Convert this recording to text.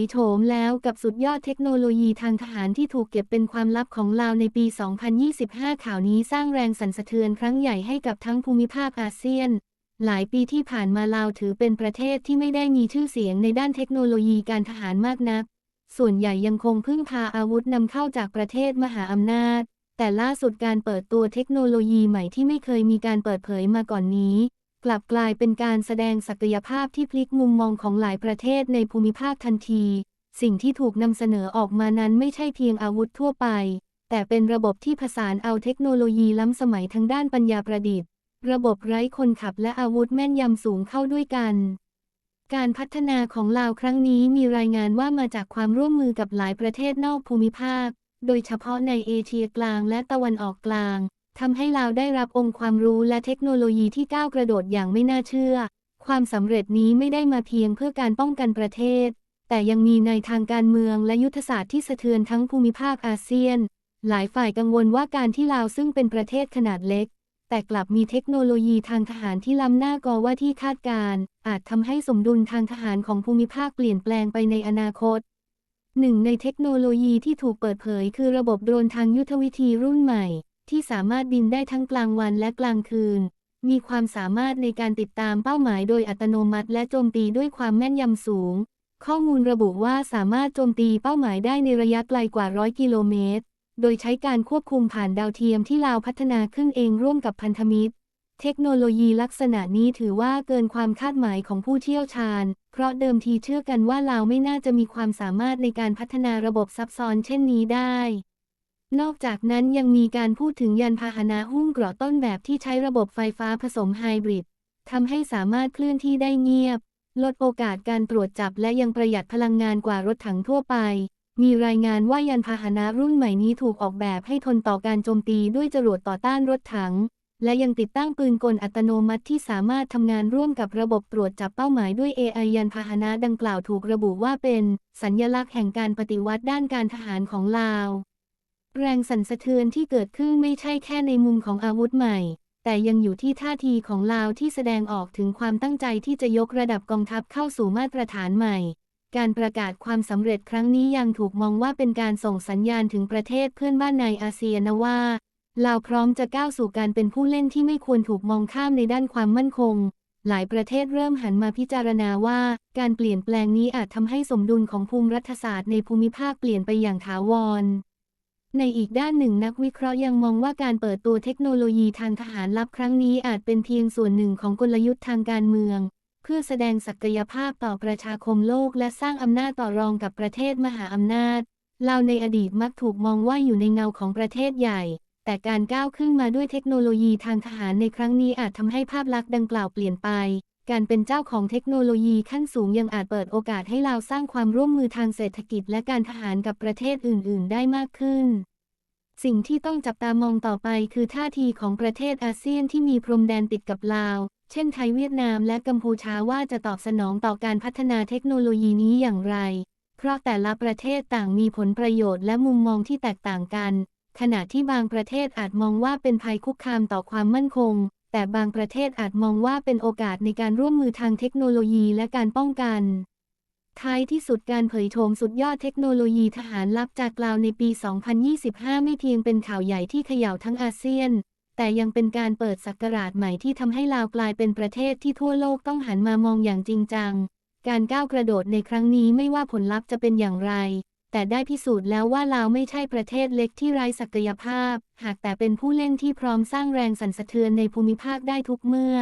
ยโฉมแล้วกับสุดยอดเทคโนโลยีทางทหารที่ถูกเก็บเป็นความลับของลาวในปี 2025 ข่าวนี้สร้างแรงสั่นสะเทือนครั้งใหญ่ให้กับทั้งภูมิภาคอาเซียน หลายปีที่ผ่านมาลาวถือเป็นประเทศที่ไม่ได้มีชื่อเสียงในด้านเทคโนโลยีการทหารมากนัก ส่วนใหญ่ยังคงพึ่งพาอาวุธนำเข้าจากประเทศมหาอำนาจ แต่ล่าสุดการเปิดตัวเทคโนโลยีใหม่ที่ไม่เคยมีการเปิดเผยมาก่อนนี้ กลับกลายเป็นการแสดงศักยภาพที่พลิกมุมมองของหลายประเทศในภูมิภาคทันที สิ่งที่ถูกนำเสนอออกมานั้นไม่ใช่เพียงอาวุธทั่วไป แต่เป็นระบบที่ผสานเอาเทคโนโลยีล้ำสมัยทางด้านปัญญาประดิษฐ์ ระบบไร้คนขับและอาวุธแม่นยำสูงเข้าด้วยกัน การพัฒนาของลาวครั้งนี้มีรายงานว่ามาจากความร่วมมือกับหลายประเทศนอกภูมิภาค โดยเฉพาะในเอเชียกลางและตะวันออกกลาง ทำให้ลาวได้รับองค์ความรู้และเทคโนโลยีที่ก้าวกระโดดอย่างไม่น่าเชื่อ ความสำเร็จนี้ไม่ได้มาเพียงเพื่อการป้องกันประเทศ แต่ยังมีในทางการเมืองและยุทธศาสตร์ที่สะเทือนทั้งภูมิภาคอาเซียน หลายฝ่ายกังวลว่าการที่ลาวซึ่งเป็นประเทศขนาดเล็ก แต่กลับมีเทคโนโลยีทางทหารที่ล้ำหน้ากอว่าที่คาดการณ์อาจทำให้สมดุลทางทหารของภูมิภาคเปลี่ยนแปลงไปในอนาคตหนึ่งในเทคโนโลยีที่ถูกเปิดเผยคือระบบโดรนทางยุทธวิธีรุ่นใหม่ ที่สามารถบินได้ทั้งกลางวันและกลางคืน มีความสามารถในการติดตามเป้าหมายโดยอัตโนมัติและโจมตีด้วยความแม่นยำสูง ข้อมูลระบุว่าสามารถโจมตีเป้าหมายได้ในระยะไกลกว่าร้อยกิโลเมตร โดยใช้การควบคุมผ่านดาวเทียมที่ลาวพัฒนาขึ้นเองร่วมกับพันธมิตร เทคโนโลยีลักษณะนี้ถือว่าเกินความคาดหมายของผู้เชี่ยวชาญ เพราะเดิมทีเชื่อกันว่าลาวไม่น่าจะมีความสามารถในการพัฒนาระบบซับซ้อนเช่นนี้ได้ นอกจากนั้นยังมีการพูดถึงยานพาหนะหุ้มเกราะต้นแบบที่ใช้ระบบไฟฟ้าผสมไฮบริดทำให้สามารถเคลื่อนที่ได้เงียบ ลดโอกาสการตรวจจับและยังประหยัดพลังงานกว่ารถถังทั่วไป มีรายงานว่ายานพาหนะรุ่นใหม่นี้ถูกออกแบบให้ทนต่อการโจมตีด้วยจรวดต่อต้านรถถัง และยังติดตั้งปืนกลอัตโนมัติที่สามารถทำงานร่วมกับระบบตรวจจับเป้าหมายด้วย AI ยานพาหนะดังกล่าวถูกระบุว่าเป็น สัญญลักษณ์แห่งการปฏิวัติด้านการทหารของลาว แรงสั่นสะเทือนที่เกิดขึ้นไม่ใช่แค่ในมุมของอาวุธใหม่ แต่ยังอยู่ที่ท่าทีของลาวที่แสดงออกถึงความตั้งใจที่จะยกระดับกองทัพเข้าสู่มาตรฐานใหม่ การประกาศความสำเร็จครั้งนี้ยังถูกมองว่าเป็นการส่งสัญญาณถึงประเทศเพื่อนบ้านในอาเซียนว่าลาวพร้อมจะก้าวสู่การเป็นผู้เล่นที่ไม่ควรถูกมองข้ามในด้านความมั่นคง หลายประเทศเริ่มหันมาพิจารณาว่า การเปลี่ยนแปลงนี้อาจทำให้สมดุลของภูมิรัฐศาสตร์ในภูมิภาคเปลี่ยนไปอย่างถาวร ในอีกด้านหนึ่งนักวิเคราะห์ยังมองว่าการเปิดตัวเทคโนโลยีทางทหารลับครั้งนี้อาจเป็นเพียงส่วนหนึ่งของกลยุทธ์ทางการเมือง เพื่อแสดงศักยภาพต่อประชาคมโลกและสร้างอำนาจต่อรองกับประเทศมหาอำนาจลาวในอดีตมักถูกมองว่าอยู่ในเงาของประเทศใหญ่ แต่การก้าวขึ้นมาด้วยเทคโนโลยีทางทหารในครั้งนี้อาจทำให้ภาพลักษณ์ดังกล่าวเปลี่ยนไปการเป็นเจ้าของเทคโนโลยีขั้นสูงยังอาจเปิดโอกาสให้ลาวสร้างความร่วมมือทางเศรษฐกิจและการทหารกับประเทศอื่น ๆ ได้มากขึ้น สิ่งที่ต้องจับตามองต่อไปคือท่าทีของประเทศอาเซียนที่มีพรมแดนติดกับลาว เช่นไทยเวียดนามและกัมพูชาว่าจะตอบสนองต่อการพัฒนาเทคโนโลยีนี้อย่างไร เพราะแต่ละประเทศต่างมีผลประโยชน์และมุมมองที่แตกต่างกัน ขณะที่บางประเทศอาจมองว่าเป็นภัยคุกคามต่อความมั่นคง แต่บางประเทศอาจมองว่าเป็นโอกาสในการร่วมมือทางเทคโนโลยีและการป้องกัน ท้ายที่สุดการเผยโฉมสุดยอดเทคโนโลยีทหารลับจากลาวในปี 2025 ไม่เพียงเป็นข่าวใหญ่ที่เขย่าทั้งอาเซียน แต่ยังเป็นการเปิดศักราชใหม่ที่ทำให้ลาวกลายเป็นประเทศที่ทั่วโลกต้องหันมามองอย่างจริงจัง การก้าวกระโดดในครั้งนี้ไม่ว่าผลลัพธ์จะเป็นอย่างไร แต่ได้พิสูจน์แล้วว่าลาวไม่ใช่ประเทศเล็กที่ไร้ศักยภาพ หากแต่เป็นผู้เล่นที่พร้อมสร้างแรงสั่นสะเทือนในภูมิภาคได้ทุกเมื่อ